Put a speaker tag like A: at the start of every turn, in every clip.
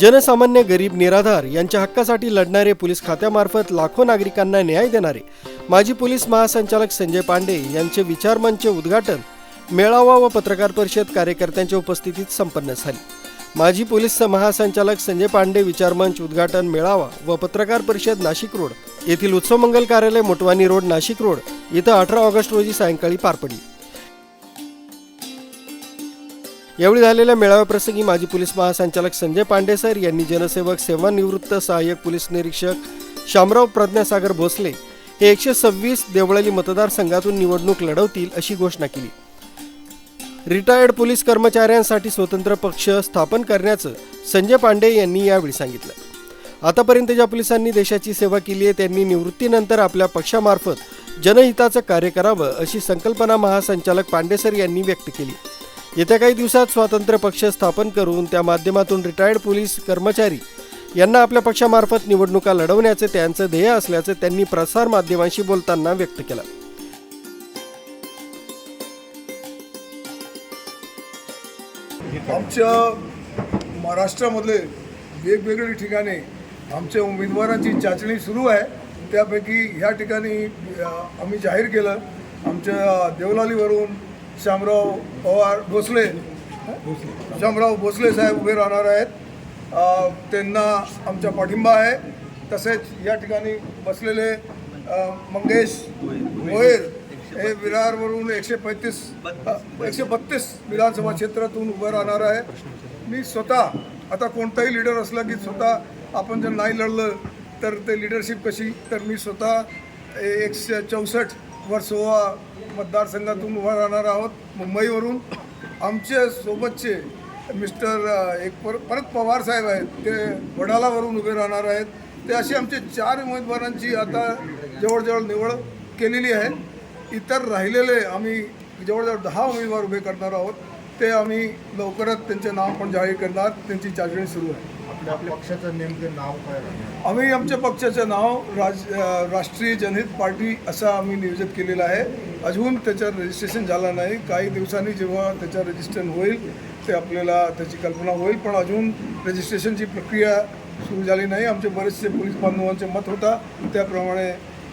A: जनसामान्य गरीब निराधार यांच्या हक्कासाठी लढणारे पोलीस खात्यामार्फत लाखो नागरिकांना न्याय देणारे माजी पोलीस महासंचालक संजय पांडे यांचे विचारमंच उद्घाटन मेळावा व पत्रकार परिषद कार्यकर्त्यांच्या उपस्थितीत संपन्न झाली. माजी पोलीस महासंचालक संजय पांडे विचारमंच उद्घाटन मेळावा व पत्रकार परिषद नाशिक रोड येथील उत्सव मंगल कार्यालय मोटवानी रोड नाशिक रोड इथं अठरा ऑगस्ट रोजी सायंकाळी पार पडली. यावेळी झालेल्या मेळाव्याप्रसंगी माजी पोलीस महासंचालक संजय पांडेसर यांनी जनसेवक सेवानिवृत्त सहाय्यक पोलीस निरीक्षक शामराव प्रज्ञासागर भोसले हे एकशे सव्वीस देवळाली मतदारसंघातून निवडणूक लढवतील अशी घोषणा केली. रिटायर्ड पोलीस कर्मचाऱ्यांसाठी स्वतंत्र पक्ष स्थापन करण्याचं संजय पांडे यांनी यावेळी सांगितलं. आतापर्यंत ज्या पोलिसांनी देशाची सेवा केली आहे त्यांनी निवृत्तीनंतर आपल्या पक्षामार्फत जनहिताचं कार्य करावं अशी संकल्पना महासंचालक पांडेसर यांनी व्यक्त केली. येत्या काही दिवसात स्वातंत्र्य पक्ष स्थापन करून त्या माध्यमातून रिटायर्ड पोलीस कर्मचारी यांना आपल्या पक्षामार्फत निवडणुका लढवण्याचे त्यांचं ध्येय असल्याचं त्यांनी प्रसार माध्यमांशी बोलताना व्यक्त केलं.
B: आमच्या महाराष्ट्रामधले वेगवेगळ्या ठिकाणी आमच्या उमेदवारांची चाचणी सुरू आहे. त्यापैकी ह्या ठिकाणी आम्ही जाहीर केलं. आमच्या देवलालीवरून श्यामराव पवार भोसले. श्यामराव भोसले साहेब उभे राहणार आहेत. त्यांना आमचा पाठिंबा आहे. तसेच या ठिकाणी बसलेले मंगेश मोहेर हे विरारवरून एकशे पैतीस एकशे बत्तीस विधानसभा क्षेत्रातून उभं राहणार आहे. मी स्वतः आता कोणताही लीडर असला की स्वतः आपण जर नाही लढलं तर ते लिडरशिप कशी? तर मी स्वतः ए- एकशे चौसष्ट वर्सोवा मतदारसंघातून उभा राहणार आहोत मुंबईवरून. आमचे सोबतचे मिस्टर एक पर परत पवार साहेब आहेत. ते वडालावरून उभे राहणार आहेत. ते असे आमचे चार उमेदवारांची आता जवळजवळ निवड केलेली आहे. इतर राहिलेले आम्ही जवळजवळ दहा उमेदवार उभे करणार आहोत. ते आम्ही लवकरच त्यांचे नाव पण जाहीर करणार. त्यांची चाचणी सुरू आहे.
C: पक्षाचं नेमकं नाव काय
B: आम्ही आमच्या पक्षाचं नाव राज राष्ट्रीय जनहित पार्टी असं आम्ही नियोजित केलेलं आहे. अजून त्याचं रजिस्ट्रेशन झालं नाही. काही दिवसांनी जेव्हा त्याचं रजिस्ट्रेशन होईल ते आपल्याला त्याची कल्पना होईल. पण अजून रजिस्ट्रेशनची प्रक्रिया सुरू झाली नाही. आमचे बरेचसे पोलीस बांधवांचे मत होता. त्याप्रमाणे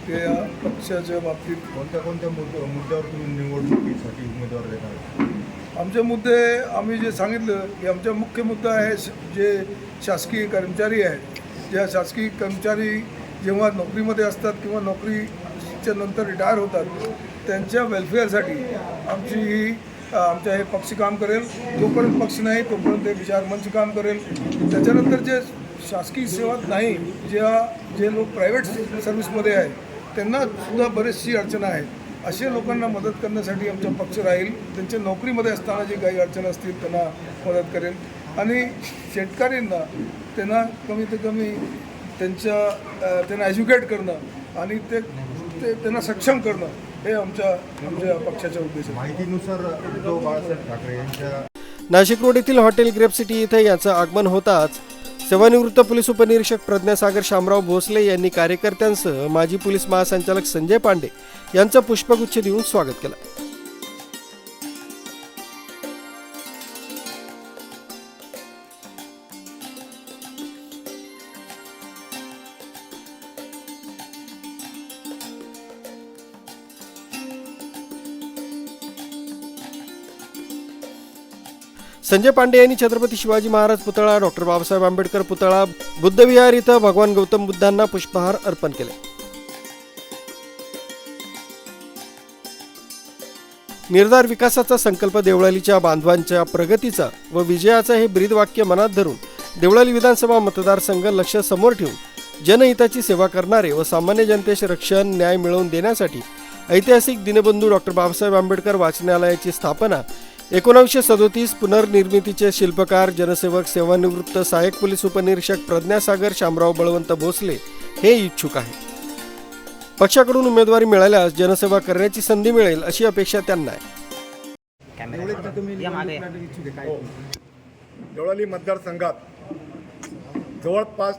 B: ते पक्षाच्या बाबतीत
C: कोणत्या कोणत्या मुद्द मुद्द्यावर तुम्ही निवडणुकीसाठी उमेदवार देणार?
B: आमचे मुद्दे आम्ही जे सांगितलं की आमचा मुख्य मुद्दा आहे. जे शासकीय कर्मचारी आहेत. ज्या शासकीय कर्मचारी जेव्हा नोकरीमध्ये असतात किंवा नोकरीच्या नंतर रिटायर होतात त्यांच्या वेलफेअरसाठी आमची ही आमच्या हे पक्ष काम करेल. तोपर्यंत पक्ष नाही तोपर्यंत हे विचारमंच काम करेल. त्याच्यानंतर जे शासकीय सेवा नाही ज्या जे लोक प्रायव्हेट सर्व्हिसमध्ये आहेत त्यांना सुद्धा बरेचशी अडचणं आहेत. अशा लोकांना मदत करण्यासाठी आमचा पक्ष राहील. त्यांच्या नोकरीमध्ये असताना जे काही अडचण असतील त्यांना मदत करेल. आणि शेतकऱ्यांना त्यांना कमीत कमी त्यांच्या त्यांना एज्युकेट करणं आणि ते ते त्यांना सक्षम करणं हे आमच्या आमच्या पक्षाचा उद्देश
C: माहितीनुसार उद्धव बाळासाहेब ठाकरे यांच्या
A: नाशिक रोड येथील हॉटेल ग्रेप सिटी इथे याचं आगमन होताच सेवानिवृत्त पोलीस उपनिरीक्षक प्रज्ञासागर शामराव भोसले यांनी कार्यकर्त्यांसह माजी पोलीस महासंचालक संजय पांडे यांचं पुष्पगुच्छ देऊन स्वागत केलं. संजय पांडे यांनी छत्रपती शिवाजी महाराज पुतळा डॉक्टर बाबासाहेब आंबेडकर पुतळा बुद्धविहार इथं भगवान गौतम बुद्धांना पुष्पहार अर्पण केले. निर्धार विकासाचा संकल्प देवळालीच्या बांधवांच्या प्रगतीचा व विजयाचा हे ब्रीदवाक्य मनात धरून देवळाली विधानसभा मतदारसंघ लक्ष समोर ठेवून जनहिताची सेवा करणारे व सामान्य जनतेचे रक्षण न्याय मिळवून देण्यासाठी ऐतिहासिक दिनबंधू डॉक्टर बाबासाहेब आंबेडकर वाचनालयाची स्थापना एकोणावीसशे सदोतीस पुनर्निर्मितीचे शिल्पकार जनसेवक सेवानिवृत्त सहाय्यक पोलीस उपनिरीक्षक प्रज्ञासागर शामराव बळवंत भोसले हे इच्छुक आहे पक्षाकडून उमेदवारी मिळाल्यास जनसेवा करण्याची संधी मिळेल अशी अपेक्षा त्यांना आहे.
D: देवळाली मतदारसंघात जवळपास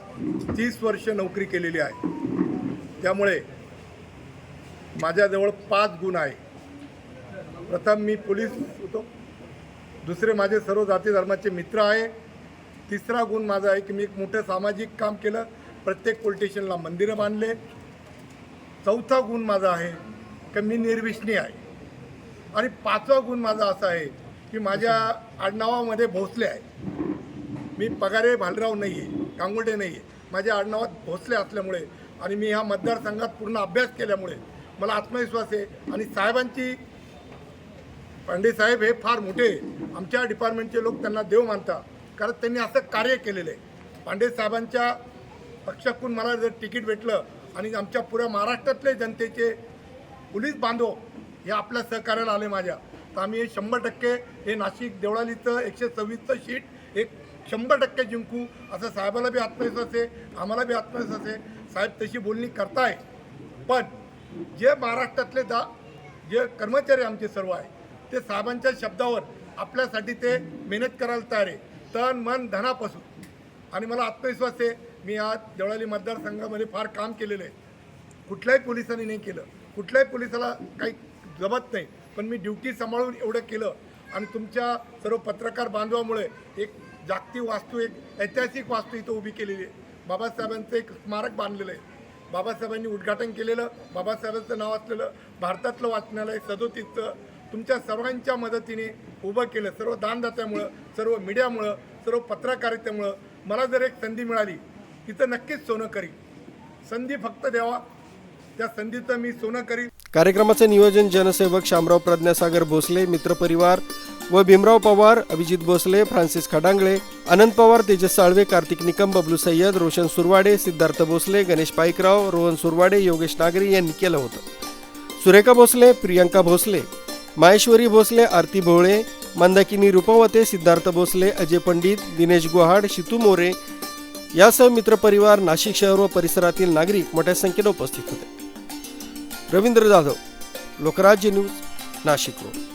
D: तीस वर्ष नोकरी केलेली आहे. त्यामुळे माझ्याजवळ पाच गुण आहे. प्रथम मी पोलीस होतो. दुसरे माझे सर्व जाती धर्माचे मित्र आहे. तिसरा गुण माझा आहे की मी एक मोठं सामाजिक काम केलं. प्रत्येक पोलिटिशियनला मंदिरं बांधले. चौथा गुण माझा आहे की मी निर्विष्णी आहे. आणि पाचवा गुण माझा असा आहे की माझ्या आडनावामध्ये भोसले आहे. मी पगारे भालराव नाही आहे गांगुर्डे नाही आहे माझ्या आडनावात भोसले असल्यामुळे आणि मी ह्या मतदारसंघात पूर्ण अभ्यास केल्यामुळे मला आत्मविश्वास आहे. आणि साहेबांची पांडे साहेब हे फार मोठे. आमच्या डिपार्टमेंटचे लोक त्यांना देव मानतात. कारण त्यांनी असं कार्य केलेलं आहे. पांडे साहेबांच्या पक्षाकडून मला जर तिकीट भेटलं आणि आमच्या पुऱ्या महाराष्ट्रातले जनतेचे पोलीस बांधव हे आपल्या सहकार्याला आले माझ्या तर आम्ही हे शंभर टक्के हे नाशिक देवळालीचं एकशे सव्वीसचं शीट एक शंभर टक्के जिंकू असं साहेबाला बी आत्मविश्वास आहे आम्हाला बी आत्मविश्वास आहे. साहेब तशी बोलणी करताय. पण जे महाराष्ट्रातले दा जे कर्मचारी आमचे सर्व आहे ते साहेबांच्या शब्दावर आपल्यासाठी ते मेहनत करायला तयार आहे. तन मन धनापासून. आणि मला आत्मविश्वास आहे मी आज देवळाली मतदारसंघामध्ये फार काम केलेलं आहे. कुठल्याही पोलिसांनी नाही केलं. कुठल्याही पोलिसाला काही जमत नाही. पण मी ड्युटी सांभाळून एवढं केलं. आणि तुमच्या सर्व पत्रकार बांधवामुळे एक जागतिक वास्तू एक ऐतिहासिक वास्तू इथं उभी केलेली आहे. बाबासाहेबांचं एक स्मारक बांधलेलं आहे. बाबासाहेबांनी उद्घाटन केलेलं. बाबासाहेबांचं नाव असलेलं भारतातलं वाचनालय सदोतीसचं तुमच्या सर्वांच्या मदतीने उभं केलं. सर्व दानदात्यामुळं सर्व मीडियामुळं सर्व पत्रकारितेमुळं. मला जर एक संधी मिळाली तिथं नक्कीच सोनं करी संधी फक्त द्यावा. त्या संधीचं मी सोनं करीन.
A: कार्यक्रमाचे नियोजन जनसेवक शामराव प्रज्ञासागर भोसले मित्रपरिवार व भीमराव पवार अभिजित भोसले फ्रान्सिस खडांगळे अनंत पवार तेजस साळवे कार्तिक निकम बबलू सय्यद रोशन सुरवाडे सिद्धार्थ भोसले गणेश पाईकराव रोहन सुरवाडे योगेश नागरी यांनी केलं होतं. सुरेखा भोसले प्रियंका भोसले माहेश्वरी भोसले आरती भोळे मंदाकिनी रूपवते सिद्धार्थ भोसले अजय पंडित दिनेश गुहाड शितू मोरे यासह मित्रपरिवार नाशिक शहर व परिसरातील नागरिक मोठ्या संख्येने उपस्थित होते. Ravindra Jadhav Lokrajya news Nashik road.